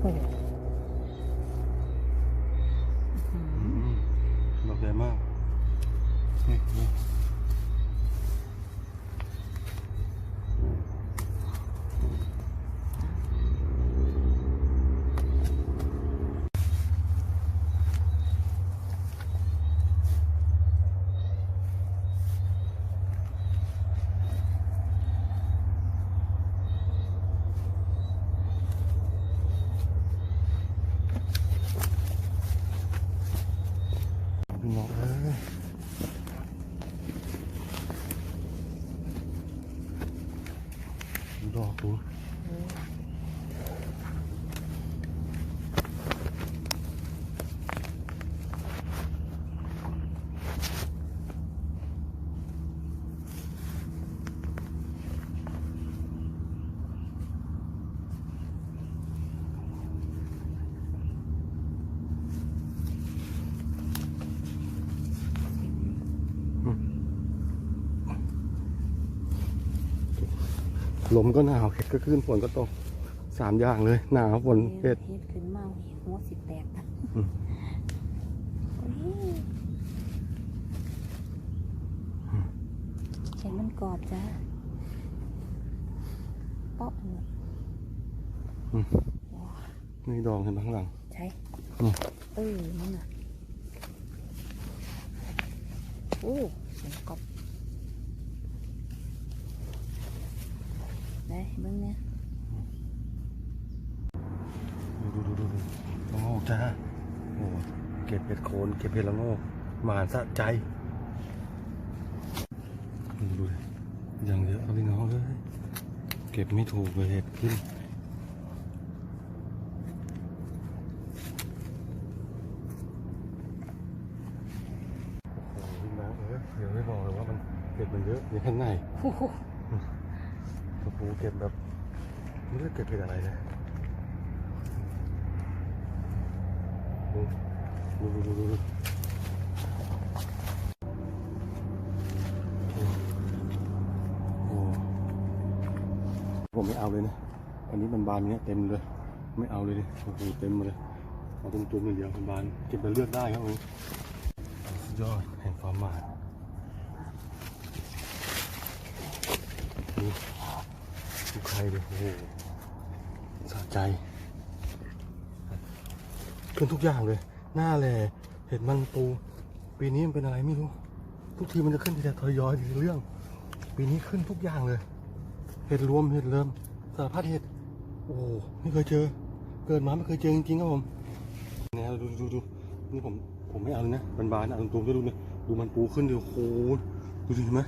โห อืมดอกใหญ่มากนี่นี่ พี่น้ ลมก็หนาวเห็ดก็ขึ้นฝนก็ตกสามอย่างเลย หนาวฝนเห็ดเฮ็ดขึ้นมาหัวสิแตกนะอืมโอ้ยเห็นมันกรอบจ้าเป๊อกเลยอืมว้าวนี่ดอกเห็นไหมข้างหลัง ใช่อืมเออนั่นน่ะโอ้เสียงกรอบ ได้เบิ่งเนี่ยดูดูดูดูละโงกจ้าโอ้เก็บเห็ดโคนเก็บเห็ดละโงกมานสะใจดูดูดิอย่างเยอะครับพี่น้องเลยเก็บไม่ถูกเลยเห็ดขึ้นโอ้โหพี่น้องเอ้ยเดี๋ยวไม่บอกเลยว่ามันเก็บมันเยอะอยู่ข้างใน หูเก็บแบบไม่รู้เก็บเห็ดอะไรนะดูดูดูดูผมไม่เอาเลยนะ อันนี้มันบานเนี้ยเต็มเลย ไม่เอาเลยดิโอ้โหเต็มเลย เอาตรงจุ่มอย่างเดียวมันบาน เก็บไปเลือกได้ครับผมยอดแห่งความหมาย ดูใครเลยโอ้โหสะใจ ขึ้นทุกอย่างเลย หน้าแหล่เห็ดมันปู ปีนี้มันเป็นอะไรไม่รู้ ทุกทีมันจะขึ้นทีละทยอยทีละเรื่อง ปีนี้ขึ้นทุกอย่างเลย เห็ดรวมเห็ดเริ่มสารพัดเห็ด โอ้โหไม่เคยเจอ เกิดมาไม่เคยเจอจริงๆครับผมเนี่ยดูดูดูนี่ผมผมไม่เอาเลยนะบานๆนะเอาตรงๆจะดูเลยดูมันปูขึ้นดิโอ้โหดูดิเห็นไหม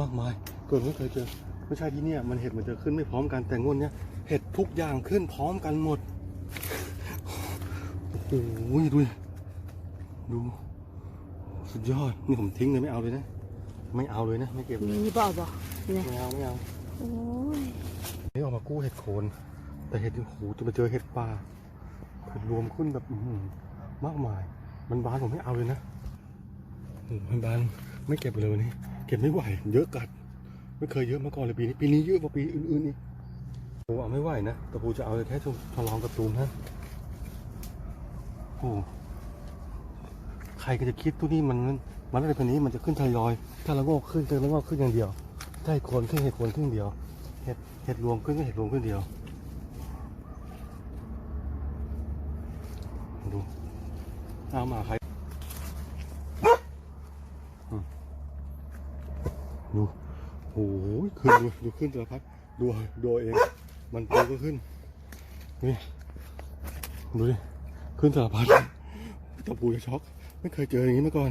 มากมาย เกิดไม่เคยเจอ ไม่ใช่ที่เนี่ยมันเห็ดมันจะขึ้นไม่พร้อมกันแต่งวดเนี้ยเห็ดทุกอย่างขึ้นพร้อมกันหมดโอ้โหดูดิดูสุดยอดนี่ผมทิ้งเลยไม่เอาเลยนะไม่เอาเลยนะไม่เก็บเลยมีบ่บ่เนี่ยไม่เอาไม่เอาโอ้ยนี่ออกมากู้เห็ดโคนแต่เห็ดโอ้โหจะมาเจอเห็ดป่าเห็ดรวมขึ้นแบบอื้อหือมากมาย มันบานผมไม่เอาเลยนะโอ้โหมันบานไม่เก็บเลยวันนี้เก็บไม่ไหวเยอะกัด ไม่เคยเยอะมาก่อนเลยปีนี้ปีนี้เยอะกว่าปีอื่นๆอีกโอ้เอาไม่ไหวนะแต่ปูจะเอาแค่ทดลองกระตูมนะโอ้ใครก็จะคิดทุกนี่มันมันอะไรพันนี้มันจะขึ้นทยอย ถ้าละโงกขึ้นถ้าละโงกขึ้นอย่างเดียวถ้าเห็ดโคนขึ้นเห็ดโคนขึ้นเดียวเห็ดเห็ดรวมขึ้นก็เห็ดรวมขึ้นเดียวดูเอามาใครดู โอ้ยขึ้นดูดูขึ้นสารพัดดูดูเอง มันปูก็ขึ้น นี่ ดูดิ ขึ้นสารพัดตะปูจะช็อก ไม่เคยเจออย่างนี้มาก่อน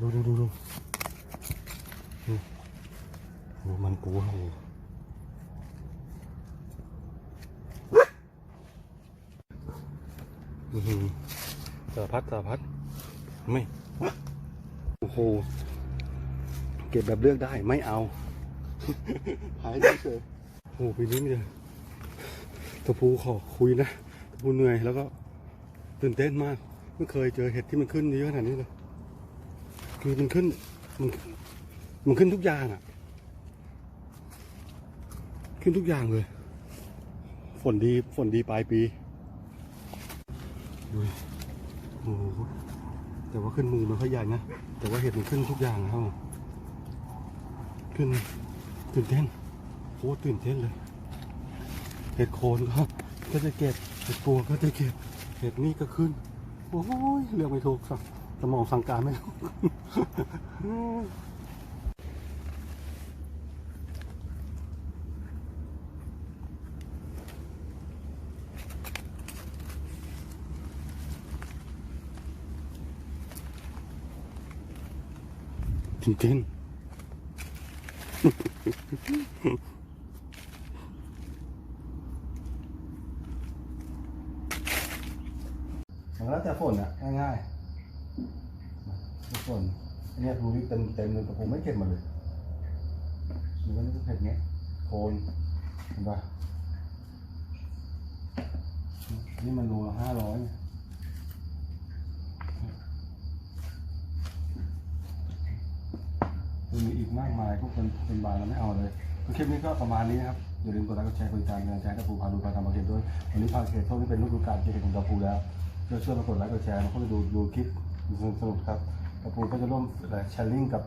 ดูดูดูดูดูมันปูโอ้โหอื้อหือสารพัดสารพัดไม่ โอ้โห เก็บแบบเลือกได้ไม่เอาหายเฉยๆโอ้โหปีนี้ไมเลยตะปูขอคุยนะตะปูเหนื่อยแล้วก็ตื่นเต้นมากไม่เคยเจอเห็ดที่มันขึ้นเยอะขนาดนี้เลยคือมันขึ้นมันมันขึ้นทุกอย่างอะ ขึ้นทุกอย่างเลยสฝนดีฝนดีปลายปีดูดิโอ้โหแต่ว่าขึ้นมือมันค่อยใหญ่นะแต่ว่าเห็ดมันขึ้นทุกอย่างนะครับผม ขึ้นตื่นเต้นโคตรตื่นเต้นเลย เห็ดโคนก็ก็จะเก็บเห็ดปัวก็จะเก็บเห็ดนี่ก็ขึ้น โอ้ยเลือกไม่ถูกสักสมองสั่งการไม่ถูกตื่นเต้น มันแล้วแต่ฝนอะ ง่ายๆฝนอันนี้ยดูนี่เต็มเต็มเลยแต่ผมไม่เก็บมาเลยมันก็นี่ก็เผ็ดเนี้ยโคนเห็นปะนี่มันโลละห้าร้อยอีก มากมายพวกคนเป็นบานเราไม่เอาเลยคลิปนี้ก็ประมาณนี้นะครับ อย่าลืมกดไลค์กดแชร์กดติดตามกำลังใจให้กับภูพาดูพาทำมาเก็บด้วย วันนี้พาเก็บเท่านี้เป็นฤดูกาลเก็บของตะภูแล้วช่วยช่วยมากดไลค์กดแชร์มาเข้าไปดูดูคลิปสนุกครับกระปูก็จะร่วมแชร์ลิงก์กับ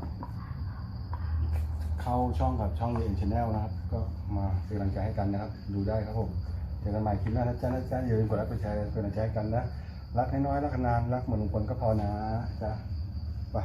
เข้าช่องกับช่องเอ็นชแนลนะครับ ก็มาเป็นกำลังใจให้กันนะครับ ดูได้ครับผมเจอกันใหม่คลิปหน้านะจ๊ะนะจ๊ะอย่าลืมกดไลค์กดแชร์เป็นกำลังใจให้กันนะรักน้อยๆรักนานรักเหมือนลุงพลก็พอนะจ๊ะไป